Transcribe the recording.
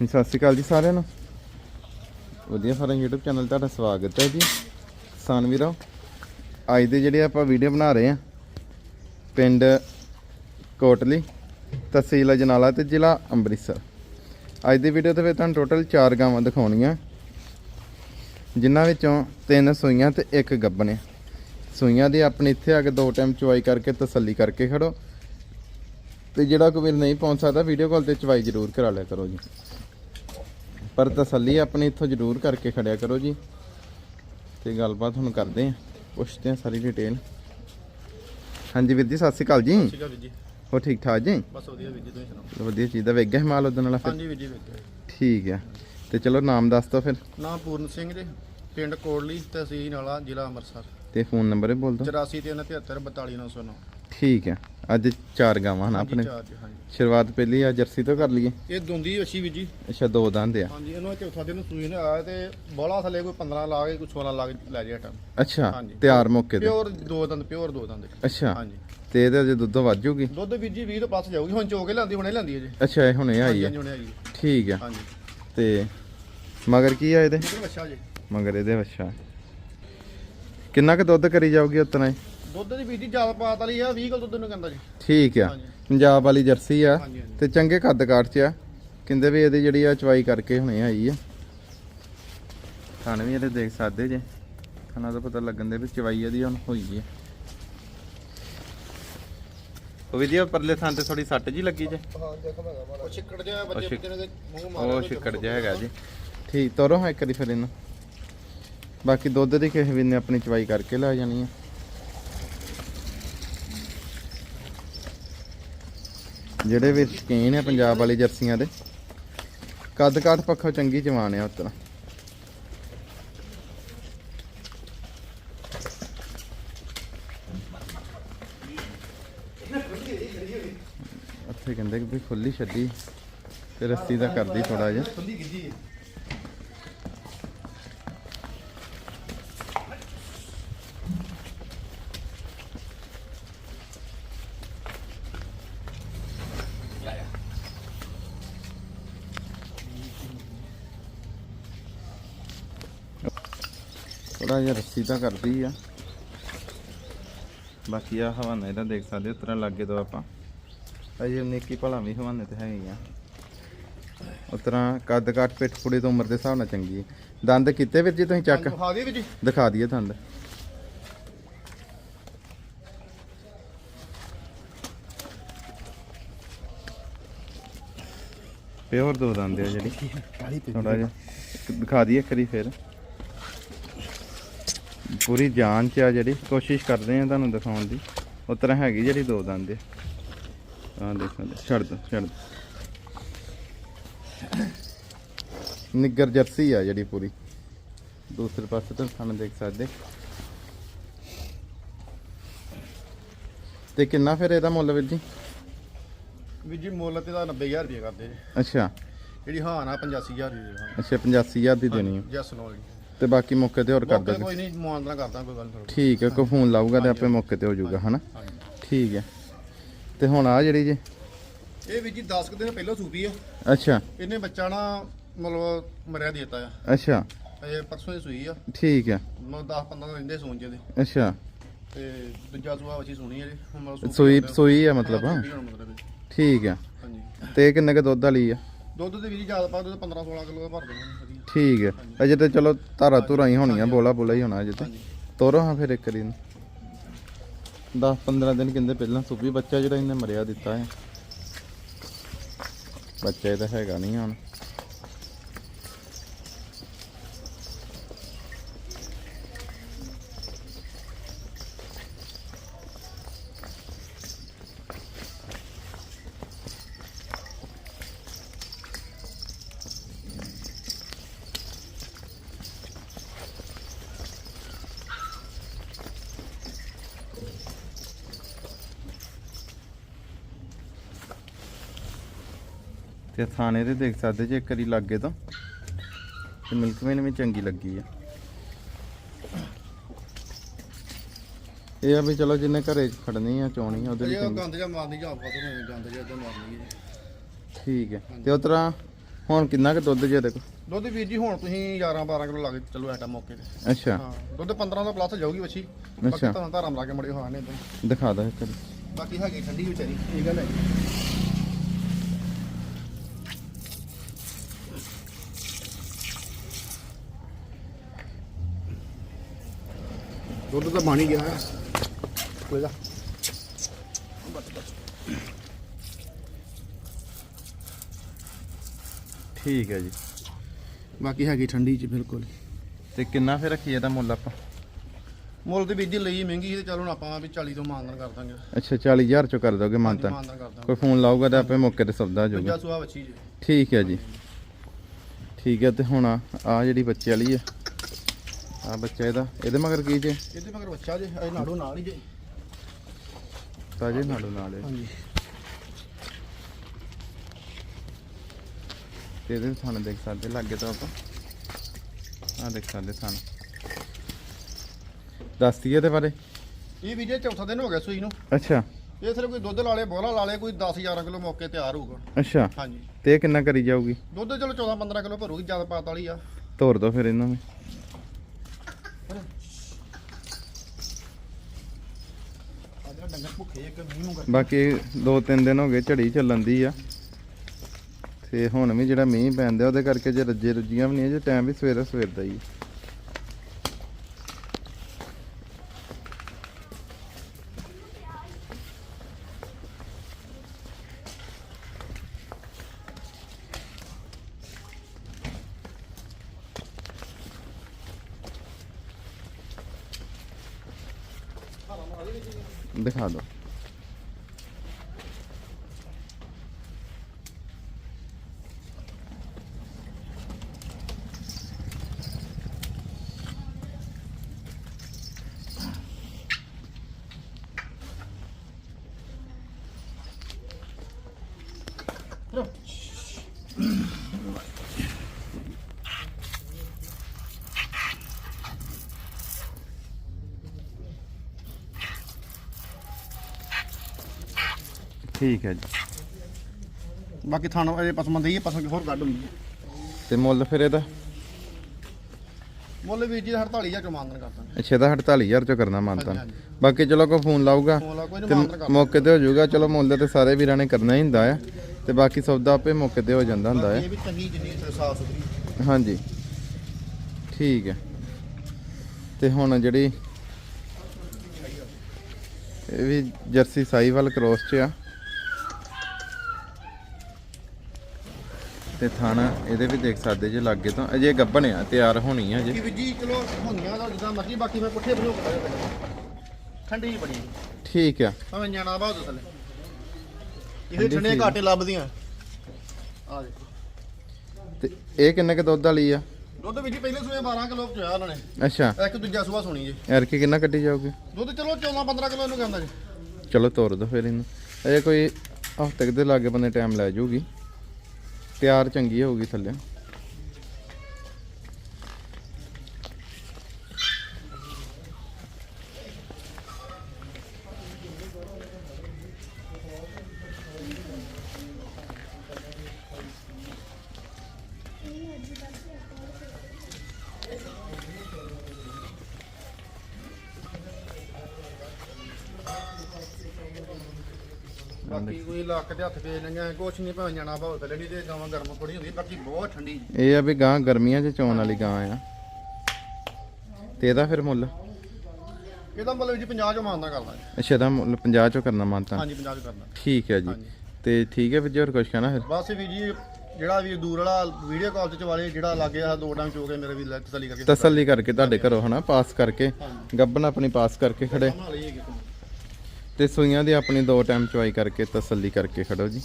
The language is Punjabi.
ਸਤਿ ਸ਼੍ਰੀ ਅਕਾਲ ਜੀ ਸਾਰਿਆਂ ਨੂੰ। ਵਧੀਆ ਫਾਰਮ YouTube ਚੈਨਲ ਤੁਹਾਡਾ ਸਵਾਗਤ ਹੈ ਜੀ। ਕਿਸਾਨ ਵੀਰੋ, ਅੱਜ ਦੇ ਜਿਹੜੇ ਆਪਾਂ ਵੀਡੀਓ ਬਣਾ ਰਹੇ ਆ ਪਿੰਡ ਕੋਟਲੀ, ਤਹਿਸੀਲ ਅਜਨਾਲਾ ਤੇ ਜ਼ਿਲ੍ਹਾ ਅੰਮ੍ਰਿਤਸਰ। ਅੱਜ ਦੀ ਵੀਡੀਓ ਦੇ ਵਿੱਚ ਤੁਹਾਨੂੰ ਟੋਟਲ 4 ਗਾਵਾਂ ਦਿਖਾਉਣੀਆਂ। ਜਿਨ੍ਹਾਂ ਵਿੱਚੋਂ ਤਿੰਨ ਸੂਈਆਂ ਤੇ ਇੱਕ ਗੱਬਣ। ਆ ਸੂਈਆਂ ਦੀ ਆਪਣੀ ਇੱਥੇ ਆ ਕੇ ਦੋ ਟਾਈਮ ਚਵਾਈ ਕਰਕੇ ਤਸੱਲੀ ਕਰਕੇ ਖੜੋ। ਤੇ ਜਿਹੜਾ ਕੋਈ ਵੀਰ ਨਹੀਂ ਪਹੁੰਚ ਸਕਦਾ ਵੀਡੀਓ ਕਾਲ ਤੇ ਚਵਾਈ ਜ਼ਰੂਰ ਕਰਾ ਲਿਆ ਕਰੋ ਜੀ। ਪਰ ਤਸੱਲੀ ਆਪਣੀ ਇੱਥੋਂ ਜ਼ਰੂਰ ਕਰਕੇ ਖੜਿਆ ਕਰੋ ਜੀ। ਤੇ ਗੱਲਬਾਤ ਹੁਣ ਕਰਦੇ ਆ ਪੁੱਛਦੇ ਆ ਸਾਰੀ ਡਿਟੇਲ ਹਾਂਜੀ ਵੀਰ ਜੀ ਸਤਿ ਸ਼੍ਰੀ ਅਕਾਲ ਜੀ। ਠੀਕ ਆ ਵੀਰ ਜੀ। ਹੋ ਠੀਕ ਠਾਕ ਜੀ? ਬਸ ਵਧੀਆ ਵੀਰ ਜੀ ਤੁਸੀਂ ਸੁਣਾਓ? ਵਧੀਆ ਚੀਜ਼ ਦਾ ਵੇਖ ਗਿਆ ਮਾਲ ਉਹਦੇ ਨਾਲ ਫਿਰ? ਹਾਂਜੀ ਵੀਰ ਜੀ ਵੇਖਿਆ ਠੀਕ ਹੈ ਤੇ ਚਲੋ ਨਾਮ ਦੱਸ ਦਿਓ ਫਿਰ। ਨਾਮ ਪੂਰਨ ਸਿੰਘ ਜੀ ਪਿੰਡ ਕੋਟਲੀ ਤਹਿਸੀਲ ਨਾਲਾ ਜ਼ਿਲ੍ਹਾ ਅੰਮ੍ਰਿਤਸਰ। ਤੇ ਫੋਨ ਨੰਬਰ ਵੀ ਬੋਲ ਦਿਓ। 8437 42909 ਠੀਕ ਹੈ। ਅੱਜ ਚਾਰ ਗਾਵਾਂ ਹਨ ਆਪਣੇ। ਹਾਂਜੀ। ਸ਼ੁਰੂਆਤ ਪਹਿਲੀ ਆ ਜਰਸੀ ਤੋਂ ਕਰ ਲਈਏ। ਇਹ ਦੁੰਦੀ ਅੱਛੀ ਵੀਰ ਜੀ। ਅੱਛਾ ਦੋ ਦੰਦ ਆ। ਹਾਂਜੀ ਇਹਨੂੰ ਚੌਥਾ ਦਿਨ ਸੂਈ ਨੇ ਆਇਆ ਤੇ ਬੋਲਾ ਥੱਲੇ ਕੋਈ 15 ਲਾ ਕੇ ਕੋਈ 16 ਲਾ ਕੇ ਲੈ ਜੇ ਹਟਾ। ਅੱਛਾ ਹਾਂਜੀ। ਤਿਆਰ ਮੌਕੇ ਤੇ। ਪਿਓਰ ਦੋ ਦੰਦ ਪਿਓਰ ਦੋ ਦੰਦ। ਅੱਛਾ। ਹਾਂਜੀ। ਤੇ ਇਹਦੇ ਅਜੇ ਦੁੱਧ ਵੱਧ ਜੂਗੀ? ਦੁੱਧ ਵੀਰ ਜੀ 20 ਤੋਂ ਪਲੱਸ ਜਾਊਗੀ। ਹੁਣ ਚੋ ਕੇ ਹੁਣੇ ਲਿਆਂਦੀ ਹੈ ਜੀ ਅੱਛਾ ਇਹ ਹੁਣੇ ਆਈ ਹਾਂਜੀ ਆ। ਹਾਂਜੀ, ਹੁਣੇ ਆਈ ਹੈ। ਠੀਕ ਆ। ਹਾਂਜੀ। ਤੇ ਮਗਰ ਕੀ ਆ ਇਹਦੇ? ਇਹ ਅੱਛਾ ਜੀ। ਮਗਰ ਇਹਦੇ ਅੱਛਾ ਕਿੰਨਾ ਕੁ ਦੁੱਧ ਕਰੀ ਜਾਊਗੀ ਉਤਨਾ ਹੀ? ਦੁੱਧ ਦੀ ਵੀਰ ਜੀ ਜ਼ਿਆਦਾ ਪਾਤ ਵਾਲੀ ਆ 20 ਕਿਲੋ ਦੁੱਧ ਨੂੰ ਕਹਿੰਦਾ ਜੀ। ਠੀਕ ਆ। ਹਾਂਜੀ। ਪੰਜਾਬ ਵਾਲੀ ਜਰਸੀ ਆ ਹਾਂਜੀ, ਹਾਂਜੀ। ਤੇ ਚੰਗੇ ਕੱਦ ਕਾਠ ਚ ਆ। ਕਹਿੰਦੇ ਵੀ ਇਹਦੀ ਜਿਹੜੀ ਆ ਚਵਾਈ ਕਰਕੇ ਹੁਣੇ ਆਈ ਆ। ਖਾਣ ਵੀ ਇਹਦੇ ਦੇਖ ਸਕਦੇ ਜੇ। ਖਾਣਾ ਦਾ ਪਤਾ ਲੱਗਣ ਦੇ ਵੀ ਚਵਾਈ ਇਹਦੀ ਹੁਣ ਹੋਈ ਹੈ ਉਹ ਵੀ ਜੀ ਪਰਲੇ ਥਾਂ ਤੇ ਥੋੜੀ ਸੱਟ ਜੀ ਲੱਗੀ ਜੇ। ਹਾਂ ਦੇਖੋ ਮੈਂ ਉਹ ਛਿੱਕੜ ਜਿਹਾ ਬੱਚੇ ਬੱਚੇ ਨੇ ਮੂੰਹ ਮਾਰਿਆ ਉਹ ਛਿੱਕੜ ਜਿਹਾ ਹੈਗਾ ਜੀ। ਠੀਕ ਤੋਰੋ ਹਾਂ ਇੱਕ ਵਾਰੀ ਫਿਰ ਇਹਨੂੰ। ਬਾਕੀ ਦੁੱਧ ਦੀ ਕਿਸੇ ਵੀ ਨੇ ਆਪਣੀ ਚਵਾਈ ਕਰਕੇ ਲੈ ਜਾਣੀ ਆ। ਜਿਹੜੇ ਵੀ ਸ਼ਕੀਨ ਆ ਪੰਜਾਬ ਵਾਲੀ ਜਰਸੀਆਂ ਦੇ ਕੱਦ ਕਾਠ ਪੱਖੋਂ ਚੰਗੀ ਜਵਾਨ ਆ ਉਤਰਾ। ਉੱਥੇ ਕਹਿੰਦੇ ਕਿ ਵੀ ਖੁੱਲੀ ਛੱਡੀ, ਤੇ ਰੱਸੀ ਦਾ ਕਰਦੀ ਥੋੜਾ ਜਿਹਾ। ਥੋੜਾ ਜਿਹਾ ਰੱਸੀ ਤਾਂ ਕਰਦੀ ਆ। ਬਾਕੀ ਆ ਹਵਾਨਾ ਇਹਦਾ ਦੇਖ ਸਕਦੇ ਹੋ ਉਤਰਾ ਲੱਗੇ ਤੋਂ ਆਪਾਂ। ਅਜੇ ਨਿੱਕੀ ਭਲਾ ਵੀ ਹਵਾਨੇ ਤੇ ਹੈਗੀ ਆ। ਉਤਰਾ ਕੱਦ ਕਾਠ ਪਿੱਠ ਪੁੜੇ ਤੋਂ ਉਮਰ ਦੇ ਹਿਸਾਬ ਨਾਲ ਚੰਗੀ ਹੈ ਦੰਦ ਕਿਤੇ ਵੀਰ ਜੀ ਤੁਸੀਂ ਚੱਕ? ਖਾ ਦੇ ਵੀ ਜੀ। ਦਿਖਾ ਦਈਏ ਦੰਦ। ਪਿਓਰ ਦੋ ਦੰਦ ਆ ਜਿਹੜੀ। ਥੋੜਾ ਜਿਹਾ ਦਿਖਾ ਦਈਏ ਕਰੀ ਫਿਰ। ਪੂਰੀ ਜਾਨ ਚ ਆ ਜਿਹੜੀ। ਕੋਸ਼ਿਸ਼ ਕਰਦੇ ਆ ਤੁਹਾਨੂੰ ਦਿਖਾਉਣ ਦੀ। ਉਸ ਤਰ੍ਹਾਂ ਹੈਗੀ ਜਿਹੜੀ ਦੋ ਦੰਦ ਆ। ਦੇਖੋ ਛੱਡ ਦੋ ਛੱਡ ਦੋ। ਨਿੱਗਰ ਜਰਸੀ ਆ ਜਿਹੜੀ ਪੂਰੀ। ਦੂਸਰੇ ਪਾਸੇ ਤੋਂ ਸਾਨੂੰ ਦੇਖ ਸਕਦੇ। ਤੇ ਕਿੰਨਾ ਫਿਰ ਇਹਦਾ ਮੁੱਲ ਵੀਰ ਜੀ? ਵੀ ਜੀ ਮੁੱਲ ਤੇ ਦਾ 90000 ਰੁਪਏ ਕਰਦੇ ਜੀ ਅੱਛਾ। ਜਿਹੜੀ ਹਾਂ ਨਾ 85000 ਦੀ ਦੇ ਅੱਛਾ 85000 ਦੀ ਦੇਣੀ ਹੈ ਜੈਸ ਨੋ ਜੀ ਤੇ ਬਾਕੀ ਮੌਕੇ ਤੇ ਹੋਰ ਕਰ ਦੋਗੇ ਕੋਈ ਨਹੀਂ ਮੁਆਂਦਰਾ ਕਰਦਾ ਕੋਈ ਗੱਲ ਨਹੀਂ। ਠੀਕ ਹੈ ਕੋਈ ਫੋਨ ਲਾਊਗਾ ਤੇ ਆਪੇ ਮੌਕੇ ਤੇ ਹੋ ਜਾਊਗਾ ਹਨਾ? ਠੀਕ ਹੈ। ਤੇ ਹੁਣ ਆ ਜਿਹੜੀ ਜੀ? ਇਹ ਵੀ ਜੀ 10 ਕੁ ਦਿਨ ਪਹਿਲਾਂ ਸੂਪੀ ਆ। ਅੱਛਾ। ਇਹਨੇ ਬੱਚਾ ਨਾ ਮਤਲਬ ਮਰਿਆ ਦਿੱਤਾ ਆ। ਅੱਛਾ। ਇਹ ਪਰਸੋਂ ਦੀ ਸੂਈ ਆ। ਠੀਕ ਹੈ। ਮੈਂ 10 15 ਰਹਿੰਦੇ ਸੂਣ ਚ ਦੇ ਅੱਛਾ। ਤੇ ਦੂਜਾ ਸੂਆ ਵਸੀ ਸੁਣੀ ਹੈ ਮਤਲਬ ਸੂਪੀ ਸੂਈ। ਸੂਈ ਆ ਮਤਲਬ ਹਾਂ, ਹਾਂ। ਮਤਲਬ। ਠੀਕ ਹੈ। ਤੇ ਕਿੰਨੇ ਕ ਦੁੱਧ ਵਾਲੀ ਆ? ਦੁੱਧ ਦੇ ਵੀ ਜੀ ਜ਼ਿਆਦਾ ਪਾ ਦੁੱਧ 15 16 ਕਿਲੋ ਦਾ ਭਰ ਦੇਣਾ। ਠੀਕ ਹੈ। ਅਜੇ ਤੇ ਚਲੋ ਧਾਰਾ ਧੁਰਾ ਹੀ ਹੋਣੀਆਂ, ਬੋਲਾ ਬੋਲਾ ਹੀ ਹੋਣਾ ਅਜੇ ਤੇ। ਹਾਂਜੀ ਤੋਰੋ ਹਾਂ ਫਿਰ ਇੱਕ ਵਾਰੀ 10 15 ਦਿਨ ਕਹਿੰਦੇ ਪਹਿਲਾਂ ਸੁਪੀ ਬੱਚਾ ਜਿਹੜਾ ਇਹਨੇ ਮਰਿਆ ਦਿੱਤਾ ਹੈ। ਬੱਚਾ ਤਾਂ ਹੈਗਾ ਨਹੀਂ ਹੁਣ। ਤੇ ਥਾਣੇ ਤੇ ਦੇਖ ਸਕਦੇ ਜੇ ਇੱਕ ਵਾਰੀ ਲੱਗੇ ਤਾਂ। ਤੇ ਮਿਲਕਮੈਨ ਵੀ ਚੰਗੀ ਲੱਗੀ ਆ। ਇਹ ਆ ਵੀ ਚਲੋ ਜਿੰਨੇ ਘਰੇ ਖੜਨੀ ਆ ਚੋਣੀ ਆ ਉਹਦੇ ਲਈ ਇਹ ਚੰਗੀ। ਗੰਦ ਜਾਂ ਮਾਰਨੀ ਜਾਂ ਆਪਾਂ ਤੋਂ ਗੰਦ ਜਾਂ ਇਦਾਂ ਮਾਰਨੀ ਹੈ ਠੀਕ ਹੈ ਤੇ ਉਤਰਾ ਹੁਣ ਕਿੰਨਾ ਕੁ ਦੁੱਧ ਜੇ ਕੋਲ ਦੁੱਧ ਵੀਰ ਜੀ ਹੁਣ ਤੁਸੀਂ 11 12 ਕਿਲੋ ਲਾ ਕੇ ਚਲੋ ਐਟਾ ਮੌਕੇ ਤੇ। ਅੱਛਾ। ਹਾਂ ਦੁੱਧ 15 ਤੋਂ ਪਲੱਸ ਜਾਊਗੀ ਵੱਛੀ। ਬਾਕੀ। ਤੁਹਾਨੂੰ ਧਾਰਾਂ ਲਾ ਕੇ ਮੜੇ ਹੋਣਾ ਦਿਖਾ ਦੋ ਇੱਕ ਵਾਰੀ। ਬਾਕੀ ਹੈਗੀ ਠੰਡੀ ਵਿਚਾਰੀ ਇਹ ਗੱਲ ਹੈ ਦੁੱਧ ਤਾਂ ਬਣ ਹੀ ਗਿਆ। ਹੈ ਕੋਈ ਦਾ ਠੀਕ ਹੈ ਜੀ। ਬਾਕੀ ਹੈਗੀ ਠੰਡੀ ਚ ਬਿਲਕੁਲ। ਤੇ ਕਿੰਨਾ ਫਿਰ ਰੱਖੀ ਇਹਦਾ ਮੁੱਲ ਆਪਾਂ? ਮੁੱਲ ਤੇ ਬੀਜੀ ਲਈ ਮਹਿੰਗੀ ਤੇ ਚਲੋ ਹੁਣ ਆਪਾਂ ਵੀ 40 ਤੋਂ ਮਾਨਦਾਨ ਕਰ ਦਾਂਗੇ। ਅੱਛਾ 40000 ਚੋਂ ਕਰ ਦੋਗੇ ਮਾਨਤਾ। ਮਾਨਦਾਨ ਕਰ ਦਾਂਗੇ। ਕੋਈ ਫੋਨ ਲਾਊਗਾ ਤਾਂ ਆਪੇ ਮੌਕੇ ਤੇ ਸੌਦਾ ਹੋ ਜਾਊਗਾ। ਸੁਆ ਵੱਛੀ ਜੀ। ਠੀਕ ਹੈ ਜੀ। ਠੀਕ ਹੈ ਤੇ ਹੁਣ ਆ ਜਿਹੜੀ ਬੱਚੇ ਵਾਲੀ ਹੈ। ਆ ਬੱਚਾ ਇਹਦਾ। ਇਹਦੇ ਮਗਰ ਕੀ ਜੇ? ਇਹਦੇ ਮਗਰ ਬੱਚਾ ਜੇ ਇਹ ਨਾੜੋ ਨਾਲ ਹੀ ਜੇ। ਤਾਜੇ ਨਾਲੋਂ ਨਾਲ ਹੈ। ਹਾਂਜੀ। ਤੇ ਇਹਦੇ ਥਣ ਦੇਖ ਸਕਦੇ ਲੱਗੇ ਤਾਂ ਆਪਾਂ। ਆ ਦੇਖ ਸਕਦੇ ਥਣ। ਦੱਸਦੀ ਇਹਦੇ ਬਾਰੇ। ਇਹ ਵੀ ਜੇ ਚੌਥਾ ਦਿਨ ਹੋ ਗਿਆ ਸੂਈ ਨੂੰ। ਅੱਛਾ। ਇਹ ਸਿਰਫ ਕੋਈ ਦੁੱਧ ਲਾਲੇ ਬੋਲਾ ਲਾਲੇ ਕੋਈ 10 11 ਕਿਲੋ ਮੌਕੇ ਤਿਆਰ ਹੋਊਗਾ। ਅੱਛਾ। ਹਾਂਜੀ। ਤੇ ਇਹ ਕਿੰਨਾ ਕਰੀ ਜਾਊਗੀ? ਦੁੱਧ ਚਲੋ 14 15 ਕਿਲੋ ਭਰੂਗੀ ਜ਼ਿਆਦਾ ਪਾਤ ਵਾਲੀ ਆ। ਤੋਰ ਦੋ ਫਿਰ ਇਹਨਾਂ ਨੂੰ ਡੰਗਰ ਭੁੱਖੇ ਇੱਕ ਮੀਂਹ ਨੂੰ ਕਰਕੇ ਬਾਕੀ ਦੋ ਤਿੰਨ ਦਿਨ ਹੋ ਗਏ ਝੜੀ ਚੱਲਣ ਦੀ ਆ। ਤੇ ਹੁਣ ਵੀ ਜਿਹੜਾ ਮੀਂਹ ਪੈਂਦਾ, ਉਹਦੇ ਕਰਕੇ ਜੇ ਰੱਜੇ ਰੁੱਜੀਆਂ ਵੀ ਨਹੀਂ, ਜੇ ਟਾਈਮ ਵੀ ਸਵੇਰੇ ਸਵੇਰ ਦਾ ਹੀ ਹੈ। ਦਿਖਾ ਠੀਕ ਹੈ ਜੀ। ਬਾਕੀ ਥਾਣੋ ਇਹ ਪਸਮੰਦ ਹੀ ਪਸਮ ਹੋਰ ਕੱਢ ਹੁੰਦੀ ਹੈ। ਤੇ ਮੁੱਲ ਫਿਰ ਇਹਦਾ? ਮੁੱਲ ਵੀਰ ਜੀ ਦਾ 48000 ਚ ਮਾਨਦਾਨ ਕਰਦਾ ਅੱਛਾ ਇਹਦਾ 48000 ਚੋਂ ਕਰਨਾ ਮਾਨਤਾ ਹਾਂਜੀ, ਬਾਕੀ ਚਲੋ ਕੋਈ ਫੋਨ ਲਾਊਗਾ। ਫੋਨ ਕੋਈ ਤੇ ਮੌਕੇ ਤੇ ਹੋ ਜਾਊਗਾ। ਚਲੋ ਮੁੱਲ ਤੇ ਸਾਰੇ ਵੀਰਾਂ ਨੇ ਕਰਨਾ ਹੀ ਹੁੰਦਾ ਆ। ਤੇ ਬਾਕੀ ਸੌਦਾ ਆਪੇ ਮੌਕੇ ਤੇ ਹੋ ਜਾਂਦਾ ਹੁੰਦਾ ਹੈ ਇਹ ਵੀ ਚੰਗੀ ਜਿੰਨੀ ਸਾਫ਼ ਸੁਥਰੀ। ਹਾਂਜੀ। ਠੀਕ ਹੈ। ਤੇ ਹੁਣ ਜਿਹੜੀ ਇਹ ਵੀ ਜਰਸੀ ਸਾਈਵਾਲ ਕ੍ਰੋਸ ਚ ਆ। ਤੇ ਥਾਣਾ ਇਹਦੇ ਵੀ ਦੇਖ ਸਕਦੇ ਜੇ ਲਾਗੇ ਤੋਂ ਅਜੇ ਗੱਬਣ ਆ ਤਿਆਰ ਹੋਣੀ ਆ ਜੇ ਚਲੋ ਹੁੰਦੀਆਂ ਦਾ ਜਿੱਦਾਂ ਮਰਜ਼ੀ ਬਾਕੀ ਮੈਂ ਪੁੱਠੇ ਬਣੋ ਠੰਡੀ ਬੜੀ ਠੀਕ ਆ। ਭਾਵੇਂ ਨਿਆਣਾ ਬਾਹਰ ਥੱਲੇ। ਇਹ ਠੰਡੀ ਠੰਡੇ ਸੀ। ਘਾਟੇ ਲੱਭਦੀਆਂ। ਆ ਦੇਖੋ। ਤੇ ਇਹ ਕਿੰਨੇ ਕ ਦੁੱਧ ਵਾਲੀ ਆ? ਦੁੱਧ ਵਿੱਚ ਪਹਿਲੇ ਸੂਏ 12 ਕਿਲੋ ਚੋਇਆ ਉਹਨਾਂ ਨੇ। ਅੱਛਾ। ਇੱਕ ਦੂਜਾ ਸੂਆ ਸੁਣੀ ਜੀ। ਯਾਰ ਕੀ ਕਿੰਨਾ ਕੱਢੀ ਜਾਊਗੀ? ਦੁੱਧ ਚਲੋ 14 15 ਕਿਲੋ ਇਹਨੂੰ ਕਹਿੰਦਾ ਜੀ। ਚਲੋ ਤੋਰ ਦੋ ਫਿਰ ਇਹਨੂੰ। ਇਹ ਕੋਈ ਹਫ਼ਤੇ ਦੇ ਲਾਗੇ ਬੰਦੇ ਟਾਈਮ ਲੈ ਜਾਊਗੀ ਤਿਆਰ ਚੰਗੀ ਹੋਊਗੀ ਥੱਲੇ। ਬਾਕੀ ਕੋਈ ਲੱਕ ਦੇ ਹੱਥ ਕੇ ਲੰਗਿਆ ਕੁਛ ਨਹੀਂ ਭਾਵੇਂ ਨਿਆਣਾ ਭਾਵੇਂ ਥੱਲੇ ਨਹੀਂ ਤੇ ਗਾਵਾਂ ਗਰਮ ਥੋੜੀ ਹੁੰਦੀ ਬਾਕੀ ਬਹੁਤ ਠੰਡੀ। ਜੀ। ਇਹ ਆ ਵੀ ਗਾਂ ਗਰਮੀਆਂ 'ਚ ਚੋਣ ਵਾਲੀ ਗਾਂ ਆ। ਤੇ ਇਹਦਾ ਫਿਰ ਮੁੱਲ? ਇਹਦਾ ਮਤਲਬ ਜੀ 50 ਚੋਂ ਮਾਨਦਾ ਕਰਦਾ ਜੀ। ਅੱਛਾ ਇਹਦਾ ਮੁੱਲ 50 ਚੋਂ ਕਰਨਾ ਮੰਨਤਾ। ਹਾਂਜੀ 50 ਚ ਕਰਦਾ ਠੀਕ ਹੈ ਜੀ। ਤੇ ਠੀਕ ਹੈ ਫਿਰ ਜੀ ਹੋਰ ਕੁਝ ਕਹਿਣਾ ਫਿਰ? ਬਸ ਵੀ ਜੀ ਜਿਹੜਾ ਵੀ ਦੂਰ ਵਾਲਾ ਵੀਡੀਓ ਕਾਲ ਚ ਵਾਲੇ ਜਿਹੜਾ ਲੱਗੇ ਆ ਦੋ ਟਾਈਮ ਚੋ ਕੇ ਮੇਰੇ ਵੀ ਲੈ ਤਸੱਲੀ ਕਰਕੇ ਤਸੱਲੀ ਕਰਕੇ ਤੁਹਾਡੇ ਘਰੋਂ ਹਨਾ ਪਾਸ ਕਰਕੇ। ਗੱਬਨ ਆਪਣੀ ਪਾਸ ਕਰਕੇ ਖੜੇ। ਤੇ ਸੂਈਆਂ ਦੀ ਆਪਣੀ ਦੋ ਟਾਈਮ ਚੁਆਈ ਕਰਕੇ ਤਸੱਲੀ ਕਰਕੇ ਖੜੋ ਜੀ।